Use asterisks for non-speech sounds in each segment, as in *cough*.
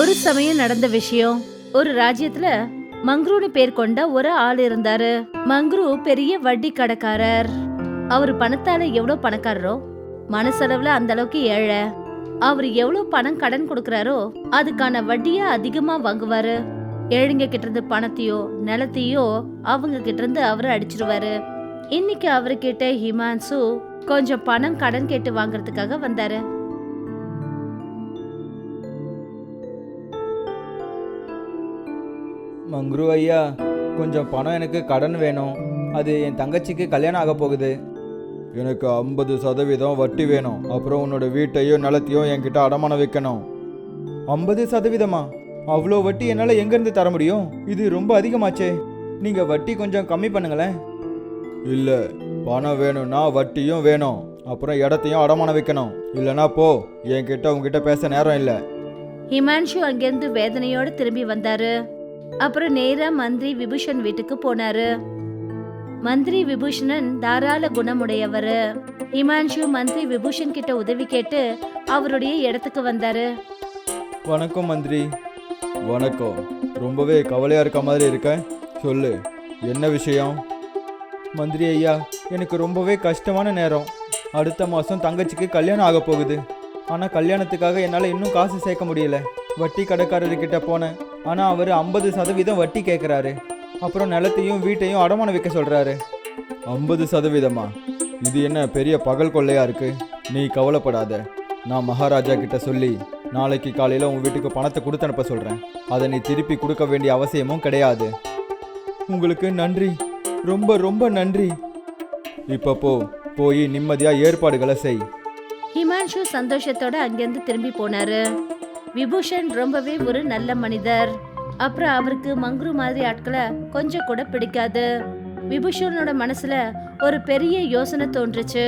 ஒரு சமயம் நடந்த விஷயம். ஒரு ராஜ்யத்துல மங்க்ரூன்னு பேர் கொண்ட ஒரு ஆள் இருந்தாரு. மங்க்ரு பெரிய வட்டி கடைக்காரர் அவர் பணத்தால எவ்வளவு பணக்காரரோ? மனசளவுல அந்த அளவுக்கு ஏழை. அவர் எவ்வளவு பணம் கடன் கொடுக்கறாரோ அதுக்கான வட்டிய அதிகமா வாங்குவாரு. ஏழைங்க கிட்ட இருந்து பணத்தையோ நிலத்தையோ அவங்க கிட்ட இருந்து அவரு அடிச்சிருவாரு. இன்னைக்கு அவர்கிட்ட ஹிமான்சு கொஞ்சம் பணம் கடன் கேட்டு வாங்குறதுக்காக வந்தாரு. மங்க்ரு ஐயா கொஞ்சம் பணம் எனக்கு கடன் வேணும். அது என் தங்கச்சிக்கு கல்யாணம் ஆக போகுது. எனக்கு ஐம்பது சதவீதம் வட்டி வேணும். அப்புறம் உன்னோட வீட்டையோ நிலத்தையோ என்கிட்ட அடமானம் வைக்கணும். ஐம்பது சதவீதமா? அவ்வளோ வட்டி என்னால் எங்கேருந்து தர முடியும்? இது ரொம்ப அதிகமாச்சே. நீங்கள் வட்டி கொஞ்சம் கம்மி பண்ணுங்களேன். இல்லை பணம் வேணும்னா வட்டியும் வேணும். அப்புறம் இடத்தையும் அடமானம் வைக்கணும். இல்லைனா போ என்கிட்ட உங்ககிட்ட பேச நேரம் இல்லை. ஹிமான்ஷு அங்கிருந்து வேதனையோட திரும்பி வந்தாரு. அப்புறம் நேரா மந்திரி விபூஷன் வீட்டுக்கு போனாரு. மந்திரி விபூஷணன் தாராள குணமுடையவர். ஹிமான்ஷு மந்திரி விபூஷன் கிட்ட உதவி கேட்டு அவருடைய இடத்துக்கு வந்தாரு. வணக்கம் மந்திரி. வணக்கம். ரொம்பவே கவலையா இருக்க மாதிரி இருக்க? சொல்லு என்ன விஷயம்? மந்திரி ஐயா எனக்கு ரொம்பவே கஷ்டமான நேரம். அடுத்த மாதம் தங்கச்சிக்கு கல்யாணம் ஆக போகுது. ஆனால் கல்யாணத்துக்காக என்னால் இன்னும் காசு சேர்க்க முடியல. வட்டி கடைக்காரர்கிட்ட போனேன். ஆனால் அவர் ஐம்பது சதவீதம் வட்டி கேட்குறாரு அப்புறம் நிலத்தையும் வீட்டையும் அடமானம் வைக்க சொல்கிறாரு ஐம்பது சதவீதமா? இது என்ன பெரிய பகல் கொள்ளையாக இருக்குது நீ கவலைப்படாத. நான் மகாராஜா கிட்ட சொல்லி நாளைக்கு காலையில் உன் வீட்டுக்கு பணத்தை கொடுத்து அனுப்ப சொல்கிறேன் அதை நீ திருப்பி கொடுக்க வேண்டிய அவசியமும் கிடையாது. உங்களுக்கு நன்றி. ரொம்ப ரொம்ப நன்றி. இப்போ போ போய் நிம்மதியாக ஏற்பாடுகளை செய். ஹிமான்ஷு சந்தோஷத்தோட அங்கேருந்து திரும்பி போனாரு. விபூஷன் ரொம்பவே ஒரு நல்ல மனிதர். அப்புறம் அவருக்கு மங்க்ரு மாதிரி ஆட்களை கொஞ்சம் கூட பிடிக்காது. விபூஷனோட மனசுல ஒரு பெரிய யோசனை தோன்றுச்சு.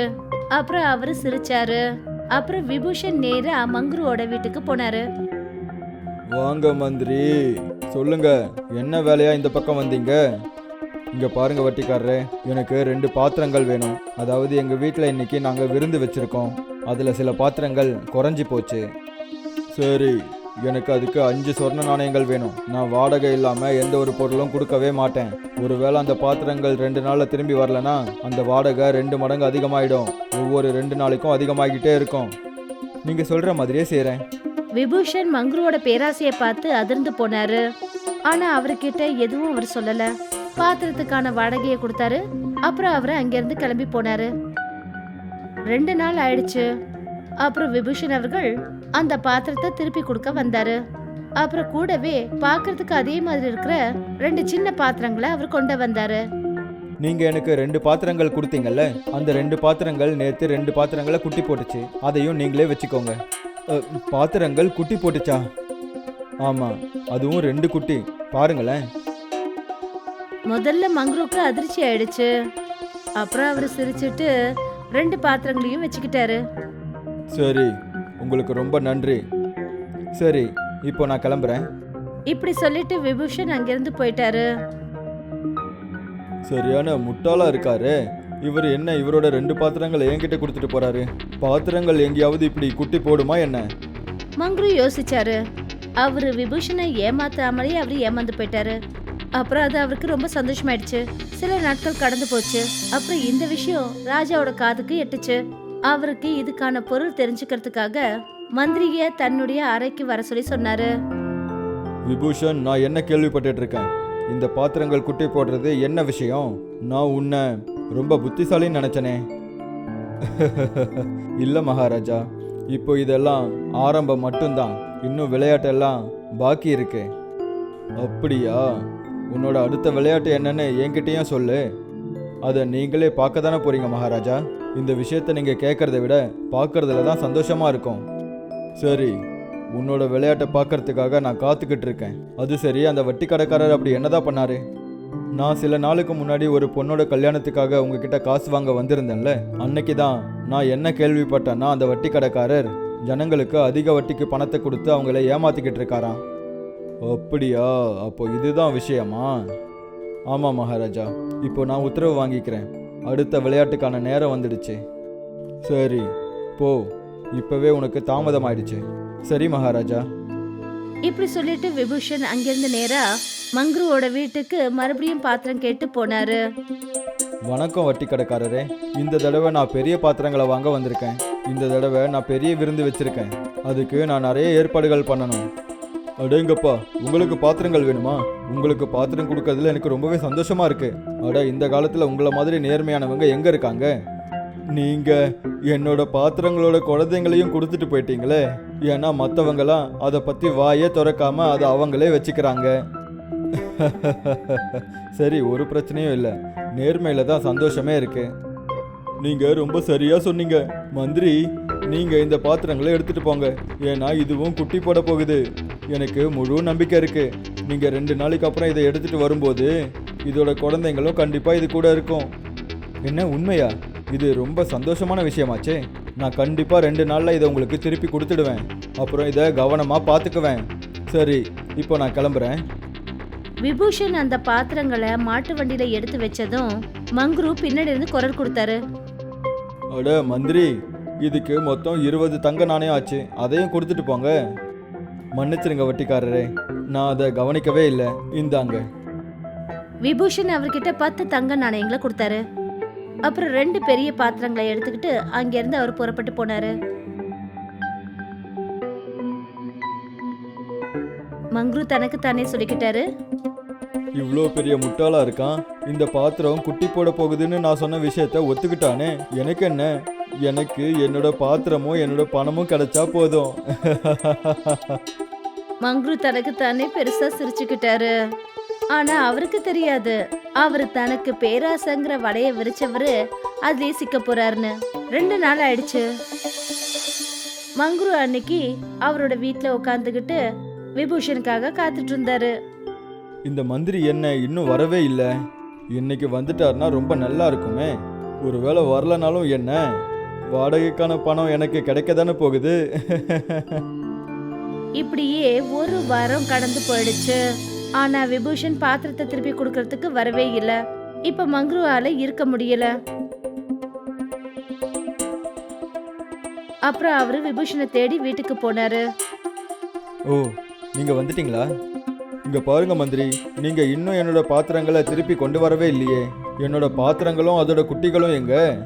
அப்புறம் அவரு சிரிச்சாரு. அப்புறம் விபூஷன் நேரா மங்க்ருவோட வீட்டுக்கு போனாரு. வாங்க மந்திரி. சொல்லுங்க என்ன வேலையா இந்த பக்கம் வந்தீங்க? இங்க பாருங்க வட்டிக்காரரே எனக்கு ரெண்டு பாத்திரங்கள் வேணும். அதாவது எங்க வீட்டில் இன்னைக்கு நாங்கள் விருந்து வச்சிருக்கோம். அதில் சில பாத்திரங்கள் குறைஞ்சி போச்சு. சரி எனக்கு அதுக்கு அஞ்சு சொர்ண நாணயங்கள் வேணும். நான் வாடகை இல்லாமல் எந்த ஒரு பொருளும் கொடுக்கவே மாட்டேன். ஒருவேளை அந்த பாத்திரங்கள் ரெண்டு நாளில் திரும்பி வரலனா அந்த வாடகை ரெண்டு மடங்கு அதிகமாயிடும். ஒவ்வொரு ரெண்டு நாளைக்கும் அதிகமாகிட்டே இருக்கும். நீங்கள் சொல்கிற மாதிரியே செய்கிறேன் விபூஷன் மங்குருவோட பேராசையை பார்த்து அதிர்ந்து போனாரு. ஆனா அவர்கிட்ட எதுவும் அவர் சொல்லல. பாத்திரத்துக்கான வாடகையை கொடுத்தாரு. அப்புறம் அவர் அங்கிருந்து கிளம்பி போனாரு. ரெண்டு நாள் ஆயிடுச்சு. அப்புறம் விபூஷன் அவர்கள் அந்த பாத்திரத்தை திருப்பி கொடுக்க வந்தாரு. அப்புறம் கூடவே பார்க்கிறதுக்கு அதே மாதிரி இருக்கிற ரெண்டு சின்ன பாத்திரங்களை அவர் கொண்டு வந்தாரு. நீங்க எனக்கு ரெண்டு பாத்திரங்கள் கொடுத்தீங்கல்ல அந்த ரெண்டு பாத்திரங்கள் நேத்து ரெண்டு பாத்திரங்களை குட்டி போட்டுச்சு. அதையும் நீங்களே வச்சுக்கோங்க. அ, பாத்திரங்கள் குட்டி போட்டுச்சா? ஆமா அதுவும் ரெண்டு குட்டி. பாருங்களேன். முதல்ல மங்க்ரூக்கு அதிர்ச்சி ஆயிடுச்சு. அப்புறம் அவர் சிரிச்சிட்டு ரெண்டு பாத்திரங்களையும் வச்சுக்கிட்டாரு. சரி உங்களுக்கு ரொம்ப நன்றி. சரி இப்போ நான் கிளம்புறேன். இப்படி சொல்லிட்டு விபூஷன் அங்கிருந்து போயிட்டாரு. சரியான முட்டாளா இருக்காரு. இவர் என்ன இவரோட ரெண்டு பாத்திரங்களை என்கிட்ட கொடுத்துட்டு போறாரு? பாத்திரங்கள் எங்கேயாவது இப்படி குட்டி போடுமா என்ன? மங்க்ரு யோசிச்சாரு. அவரு விபூஷனை ஏமாத்தாமலே அவரு ஏமாந்து போயிட்டாரு. அப்புறம் அது அவருக்கு ரொம்ப சந்தோஷமாயிடுச்சு. சில நாட்கள் கடந்து போச்சு. அப்புறம் இந்த விஷயம் ராஜாவோட காதுக்கு எட்டுச்சு. அவருக்கு இதுக்கான பொருள் தெரிஞ்சுக்கிறதுக்காக மந்திரியை தன்னுடைய அறைக்கு வர சொல்லி சொன்னாரு. விபூஷன் நான் என்ன கேள்விப்பட்டுட்டு இருக்கேன்? இந்த பாத்திரங்கள் குட்டி போடுறது என்ன விஷயம்? நான் உன்னை ரொம்ப புத்திசாலின்னு நினச்சனே. *laughs* இல்லை மகாராஜா இப்போ இதெல்லாம் ஆரம்பம் மட்டும்தான். இன்னும் விளையாட்டெல்லாம் பாக்கி இருக்கு. அப்படியா? உன்னோட அடுத்த விளையாட்டு என்னன்னு என்கிட்டயும் சொல்லு. அதை நீங்களே பார்க்க தானே போறீங்க மகாராஜா? இந்த விஷயத்தை நீங்கள் கேட்குறத விட பார்க்குறதுல தான் சந்தோஷமாக இருக்கும். சரி உன்னோட விளையாட்டை பார்க்கறதுக்காக நான் காத்துக்கிட்டு இருக்கேன். அது சரி அந்த வட்டி கடைக்காரர் அப்படி என்னதான் பண்ணாரு? நான் சில நாளுக்கு முன்னாடி ஒரு பொண்ணோட கல்யாணத்துக்காக உங்ககிட்ட காசு வாங்க வந்திருந்தேன்ல? அன்னைக்கு தான் நான் என்ன கேள்விப்பட்டேன்னா அந்த வட்டி கடைக்காரர் ஜனங்களுக்கு அதிக வட்டிக்கு பணத்தை கொடுத்து அவங்கள ஏமாத்திக்கிட்டு இருக்காராம். அப்படியா? அப்போ இதுதான் விஷயமா? ஆமாம் மகாராஜா இப்போ நான் உத்தரவு வாங்கிக்கிறேன். அடுத்த விளையாட்டுக்கான நேரம் வந்துடுச்சு. சரி போ. இப்போவே உனக்கு தாமதம் ஆயிடுச்சு சரி மகாராஜா. இப்படி சொல்லிட்டு விபூஷன் அங்கிருந்து நேரா மங்க்ருவோட வீட்டுக்கு மறுபடியும் பாத்திரம் கேட்டு போனாரு. வணக்கம் வட்டி கடைக்காரரே இந்த தடவை நான் பெரிய பாத்திரங்களை வாங்க வந்திருக்கேன். இந்த தடவை நான் பெரிய விருந்து வச்சிருக்கேன். அதுக்கு நான் நிறைய ஏற்பாடுகள் பண்ணணும். அடேங்கப்பா உங்களுக்கு பாத்திரங்கள் வேணுமா? உங்களுக்கு பாத்திரம் கொடுக்கறதுல எனக்கு ரொம்பவே சந்தோஷமா இருக்கு. அட இந்த காலத்துல உங்களை மாதிரி நேர்மையானவங்க எங்க இருக்காங்க? நீங்க என்னோட பாத்திரங்களோட குழந்தைங்களையும் கொடுத்துட்டு போயிட்டீங்களே. ஏன்னா மற்றவங்களாம் அதை பத்தி வாயே திறக்காம அதை அவங்களே வச்சுக்கிறாங்க. *laughs* சரி ஒரு பிரச்சனையும் இல்லை. நேர்மையில தான் சந்தோஷமே இருக்குது நீங்க ரொம்ப சரியா சொன்னீங்க. மந்திரி நீங்க இந்த பாத்திரங்களை எடுத்துட்டு போங்க. ஏன்னா இதுவும் குட்டி போட போகுது. எனக்கு முழு நம்பிக்கை இருக்கு. நீங்க ரெண்டு நாளைக்கு அப்புறம் இதை எடுத்துட்டு வரும்போது இதோட குழந்தைங்களும் கண்டிப்பா இது கூட இருக்கும். என்ன உண்மையா? இது ரொம்ப சந்தோஷமான விஷயமாச்சே. நான் கண்டிப்பா ரெண்டு நாள்ல இதை உங்களுக்கு திருப்பி கொடுத்துடுவேன். அப்புறம் இதை கவனமா பார்த்துக்குவேன் சரி இப்போ நான் கிளம்புறேன். விபூஷன் அந்த பாத்திரங்களை மாட்டு வண்டியில எடுத்து வச்சதும் மங்க்ரு பின்னாடி இருந்து குரல் கொடுத்தாரு. அட மந்திரி இதுக்கு மொத்தம் இருபது தங்க நாணயம் ஆச்சு. அதையும் கொடுத்துட்டு போங்க. மன்னிச்சிருங்க வட்டிக்காரரே. நான் அதை கவனிக்கவே இல்லை. இந்தாங்க. விபூஷன் அவர்கிட்ட பத்து தங்க நாணயங்களை கொடுத்தாரு. அப்புறம் ரெண்டு பெரிய பாத்திரங்களை எடுத்துக்கிட்டு அங்கிருந்து அவர் புறப்பட்டு போனாரு. மங்க்ரு தனக்கு தானே சொல்லிக்கிட்டாரு. இவ்வளோ பெரிய முட்டாளா இருக்கான்? இந்த பாத்திரம் குட்டி போட போகுதுன்னு நான் சொன்ன விஷயத்த ஒத்துக்கிட்டானே? எனக்கு என்ன? எனக்கு என்னோட பாத்திரமும் என்னோட பணமும் கிடைச்சா போதும். மங்க்ரு தனக்கு தானே பெருசா சிரிச்சுக்கிட்டாரு. ஆனா அவருக்கு தெரியாது. அவர் தனக்கு பேராசங்கிற வடைய விரிச்சவரு அதுலயே சிக்க போறாருன்னு. ரெண்டு நாள் ஆயிடுச்சு. மங்குரு அன்னைக்கு அவரோட வீட்டில் உட்காந்துக்கிட்டு விபூஷனுக்காக காத்துட்டு இருந்தாரு. இந்த மந்திரி என்ன இன்னும் வரவே இல்லை. இன்னைக்கு வந்துட்டாருன்னா ரொம்ப நல்லா இருக்குமே. ஒருவேளை வரலனாலும் என்ன? வாடகைக்கான பணம் எனக்கு கிடைக்க தானே போகுது. இப்படியே ஒரு வாரம் கடந்து போயிடுச்சு. ஆனா விபூஷன் பாத்திரத்தை திருப்பி கொடுக்கறதுக்கு வரவே இல்ல. இப்ப மங்க்ருவால இருக்க முடியல. அப்புறம் அவரு விபூஷனை தேடி வீட்டுக்கு போனாரு. ஓ நீங்க வந்துட்டீங்களா? இங்க பாருங்க மந்திரி நீங்க இன்னும் என்னோட பாத்திரங்களை திருப்பி கொண்டு வரவே இல்லையே. என்னோட பாத்திரங்களும் அதோட குட்டிகளும் எங்க?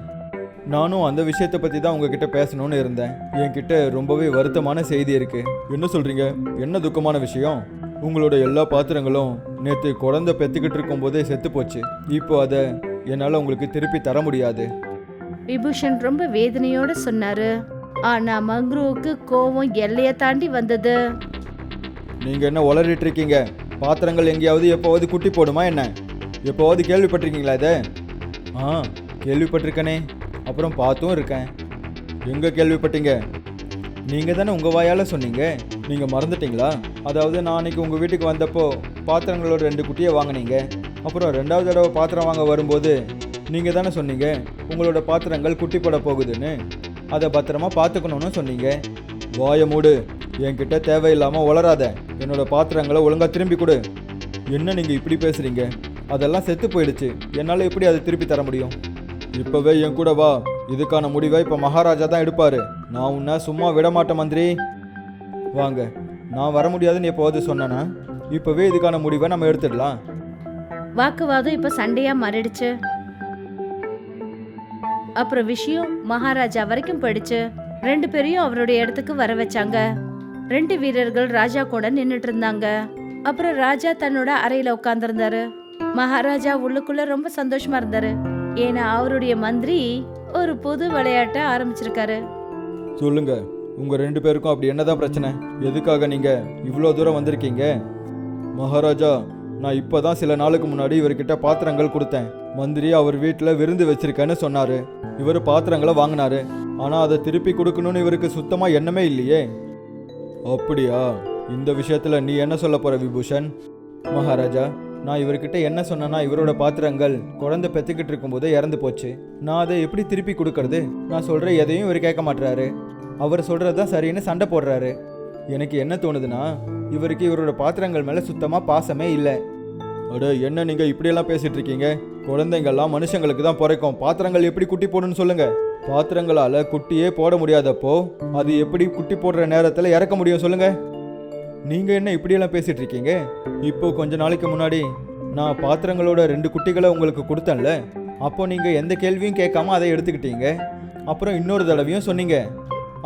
நானும் அந்த விஷயத்தை பத்தி தான் உங்ககிட்ட பேசணும்னு இருந்தேன். என்கிட்ட ரொம்பவே வருத்தமான செய்தி இருக்கு. என்ன சொல்றீங்க? என்ன துக்கமான விஷயம்? உங்களோட எல்லா பாத்திரங்களும் நேற்று குழந்தை பெத்துக்கிட்டு இருக்கும் போதே செத்து போச்சு. இப்போ அதை என்னால் உங்களுக்கு திருப்பி தர முடியாது. விபூஷன் ரொம்ப வேதனையோட சொன்னாரு. ஆனா மங்க்ருவுக்கு கோவம் எல்லைய தாண்டி வந்தது. நீங்கள் என்ன உளறிட்டு இருக்கீங்க? பாத்திரங்கள் எங்கேயாவது எப்போவாவது குட்டி போடுமா என்ன? எப்போவாவது கேள்விப்பட்டிருக்கீங்களா இதை? ஆ கேள்விப்பட்டிருக்கனே. அப்புறம் பார்த்தும் இருக்கேன். எங்கே கேள்விப்பட்டீங்க? நீங்கள் தானே உங்கள் வாயால் சொன்னீங்க? நீங்கள் மறந்துட்டீங்களா? அதாவது நான் அன்னைக்கு உங்கள் வீட்டுக்கு வந்தப்போ பாத்திரங்களோட ரெண்டு குட்டியை வாங்குனீங்க. அப்புறம் ரெண்டாவது தடவை பாத்திரம் வாங்க வரும்போது நீங்கள் தானே சொன்னீங்க உங்களோட பாத்திரங்கள் குட்டி போட போகுதுன்னு. அதை பத்திரமா பார்த்துக்கணும்னு சொன்னீங்க. வாய மூடு. என்கிட்ட தேவையில்லாமல் உளராத என்னோட பாத்திரங்களை ஒழுங்காக திரும்பி கொடு. என்ன நீங்கள் இப்படி பேசுகிறீங்க அதெல்லாம் செத்து போயிடுச்சு. என்னால் எப்படி அதை திருப்பி தர முடியும்? இப்போவே என் கூட வா. இதுக்கான முடிவை இப்போ மகாராஜா தான் எடுப்பார். நான் உன்னை சும்மா விட மாட்டேன் மந்திரி. வாங்க. நான் வர முடியாதுன்னு எப்போது சொன்னேன்னா இப்போவே இதுக்கான முடிவை நம்ம எடுத்துடலாம். வாக்குவாதம் இப்போ சண்டையாக மாறிடுச்சு. அப்புறம் விஷயம் மகாராஜா வரைக்கும் போயிடுச்சு. ரெண்டு பேரையும் அவருடைய இடத்துக்கு வர வச்சாங்க. ரெண்டு வீரர்கள் ராஜா கூட நின்னுட்டு இருந்தாங்க அப்புறம் ராஜா தன்னோட அறையில உட்கார்ந்திருந்தாரு. மகாராஜா உள்ளுக்குள்ள ரொம்ப சந்தோஷமா இருந்தாரு. ஏன்னா அவருடைய மந்திரி ஒரு புது விளையாட்டை ஆரம்பிச்சிருக்காரு. சொல்லுங்க உங்க ரெண்டு பேருக்கும் அப்படி என்னதான் பிரச்சனை? எதுக்காக நீங்க இவ்வளோ தூரம் வந்திருக்கீங்க? மகாராஜா நான் இப்போதான் சில நாளுக்கு முன்னாடி இவர்கிட்ட பாத்திரங்கள் கொடுத்தேன். மந்திரி அவர் வீட்டில் விருந்து வச்சிருக்கேன்னு சொன்னாரு. இவர் பாத்திரங்களை வாங்கினாரு. ஆனால் அதை திருப்பி கொடுக்கணும்னு இவருக்கு சுத்தமாக எண்ணமே இல்லையே. அப்படியா? இந்த விஷயத்தில் நீ என்ன சொல்ல போகிற விபூஷன்? மகாராஜா நான் இவர்கிட்ட என்ன சொன்னேன்னா இவரோட பாத்திரங்கள் குழந்தை பெற்றுக்கிட்டு இருக்கும்போதே இறந்து போச்சு. நான் அதை எப்படி திருப்பி கொடுக்கறது? நான் சொல்கிற எதையும் இவர் கேட்க மாட்டுறாரு அவர் சொல்கிறது தான் சரின்னு சண்டை போடுறாரு. எனக்கு என்ன தோணுதுன்னா இவருக்கு இவரோட பாத்திரங்கள் மேலே சுத்தமாக பாசமே இல்லை. அட என்ன நீங்கள் இப்படியெல்லாம் பேசிகிட்ருக்கீங்க இருக்கீங்க? குழந்தைங்கள்லாம் மனுஷங்களுக்கு தான் பிறக்கும். பாத்திரங்கள் எப்படி குட்டி போடணும்னு சொல்லுங்கள் பாத்திரங்களால் குட்டியே போட முடியாதப்போ அது எப்படி குட்டி போடுற நேரத்தில் இறக்க முடியும் சொல்லுங்க. நீங்க என்ன இப்படியெல்லாம் பேசிட்டு இருக்கீங்க? இப்போ கொஞ்ச நாளைக்கு முன்னாடி நான் பாத்திரங்களோட ரெண்டு குட்டிகளை உங்களுக்கு கொடுத்தேன்ல. அப்போ நீங்க எந்த கேள்வியும் கேட்காம அதை எடுத்துக்கிட்டீங்க. அப்புறம் இன்னொரு தடவையும் சொன்னீங்க.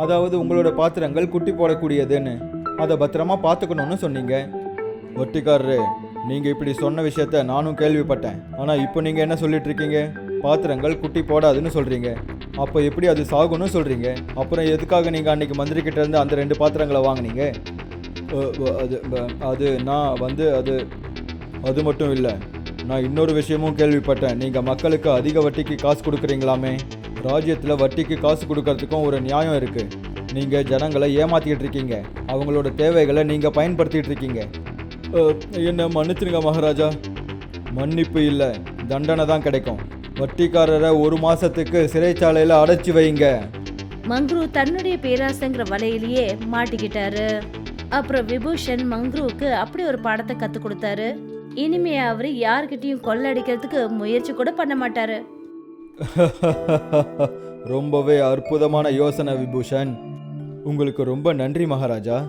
அதாவது உங்களோட பாத்திரங்கள் குட்டி போடக்கூடியதுன்னு. அதை பத்திரமா பார்த்துக்கணும்னு சொன்னீங்க. ஒட்டிக்காரரு நீங்க இப்படி சொன்ன விஷயத்த நானும் கேள்விப்பட்டேன். ஆனா இப்போ நீங்க என்ன சொல்லிட்டு இருக்கீங்க? பாத்திரங்கள் குட்டி போடாதுன்னு சொல்றீங்க. அப்போ எப்படி அது சாகும்னு சொல்கிறீங்க அப்புறம் எதுக்காக நீங்கள் அன்றைக்கி மந்திரிக்கிட்ட இருந்து அந்த ரெண்டு பாத்திரங்களை வாங்குனீங்க? அது அது நான் வந்து அது அது மட்டும் இல்லை. நான் இன்னொரு விஷயமும் கேள்விப்பட்டேன். நீங்கள் மக்களுக்கு அதிக வட்டிக்கு காசு கொடுக்குறீங்களாமே? ராஜ்யத்தில் வட்டிக்கு காசு கொடுக்கறதுக்கும் ஒரு நியாயம் இருக்குது நீங்கள் ஜனங்களை ஏமாத்திக்கிட்டு இருக்கீங்க. அவங்களோட தேவைகளை நீங்கள் பயன்படுத்திகிட்டு இருக்கீங்க. என்ன மன்னிச்சிருங்க மகாராஜா. மன்னிப்பு இல்லை. தண்டனை தான் கிடைக்கும். வட்டிக்காரரை ஒரு மாசத்துக்கு சிறைச்சாலையில் அடைச்சி வைங்க. மங்க்ரூ தன்னுடைய பேராசைங்கிற வலையிலேயே மாட்டிக்கிட்டாரு. அப்புறம் விபூஷன் மங்க்ரூவுக்கு அப்படி ஒரு பாடத்தை கத்து கொடுத்தாரு. இனிமே அவரு யார்கிட்டயும் கொள்ளடிக்கிறதுக்கு முயற்சி கூட பண்ண மாட்டாரு. *laughs* ரொம்பவே அற்புதமான யோசனை விபூஷன். உங்களுக்கு ரொம்ப நன்றி மகாராஜா.